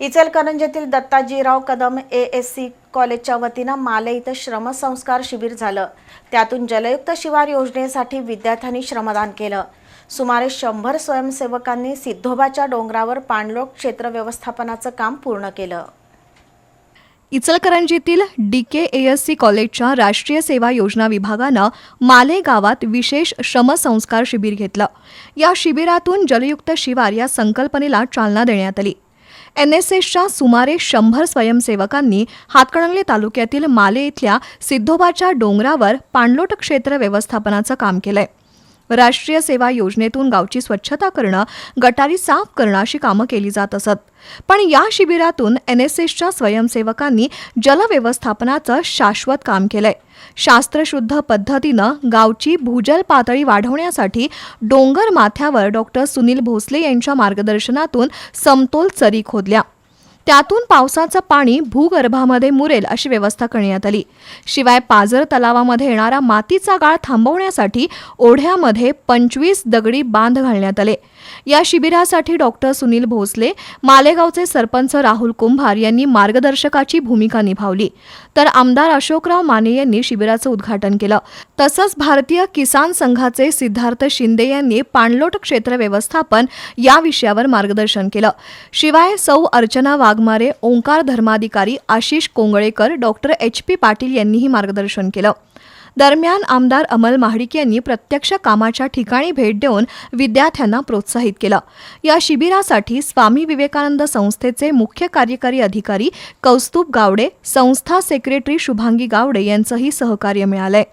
इचलकरंजीतील Dattajirao Kadam A S C कॉलेजच्या वतीनं माले इथं श्रमसंस्कार शिबिर झालं. त्यातून जलयुक्त शिवार योजनेसाठी विद्यार्थ्यांनी श्रमदान केलं. सुमारे शंभर स्वयंसेवकांनी सिद्धोबाच्या डोंगरावर पाणलोट क्षेत्र व्यवस्थापनाचं काम पूर्ण केलं. इचलकरंजीतील D K A S C कॉलेजच्या राष्ट्रीय सेवा योजना विभागानं माले गावात विशेष श्रमसंस्कार शिबिर घेतलं. या शिबिरातून जलयुक्त शिवार या संकल्पनेला चालना देण्यात आली. एन एस एसच्या सुमारे शंभर स्वयंसेवकांनी हातकणंगले तालुक्यातील माले इथल्या सिद्धोबाच्या डोंगरावर पाणलोट क्षेत्र व्यवस्थापनाचं काम केलंय. राष्ट्रीय सेवा योजनेतून गावची स्वच्छता करणं गटारी साफ करणं अशी कामं केली जात असत. पण या शिबिरातून एन एस एसच्या स्वयंसेवकांनी जलव्यवस्थापनाचं शाश्वत काम केलंय. शास्त्रशुद्ध पद्धतीनं गावची भूजल पातळी वाढवण्यासाठी डोंगर माथ्यावर डॉक्टर सुनील भोसले यांच्या मार्गदर्शनातून समतोल चरी खोदल्या. त्यातून पावसाचं पाणी भूगर्भामध्ये मुरेल अशी व्यवस्था करण्यात आली. शिवाय पाझर तलावामध्ये येणारा मातीचा गाळ थांबवण्यासाठी ओढ्यामध्ये पंचवीस दगडी बांध घालण्यात आले. या शिबिरासाठी डॉक्टर सुनील भोसले मालेगावचे सरपंच राहुल कुंभार यांनी मार्गदर्शकाची भूमिका निभावली. तर आमदार अशोकराव माने यांनी शिबिराचं उद्घाटन केलं. तसंच भारतीय किसान संघाचे सिद्धार्थ शिंदे यांनी पाणलोट क्षेत्र व्यवस्थापन या विषयावर मार्गदर्शन केलं. शिवाय सौ Archana Wagh Waghmare Omkar Dharmadhikari Ashish Kongalekar doctor H P Patil यांनीही मार्गदर्शन केलं. दरम्यान आमदार अमल महाडिक यांनी प्रत्यक्ष कामाच्या ठिकाणी भेट देऊन विद्यार्थ्यांना प्रोत्साहित केलं. या शिबिरासाठी स्वामी विवेकानंद संस्थेचे मुख्य कार्यकारी अधिकारी कौस्तुभ गावडे संस्था सेक्रेटरी शुभांगी गावडे यांचंही सहकार्य मिळालंय.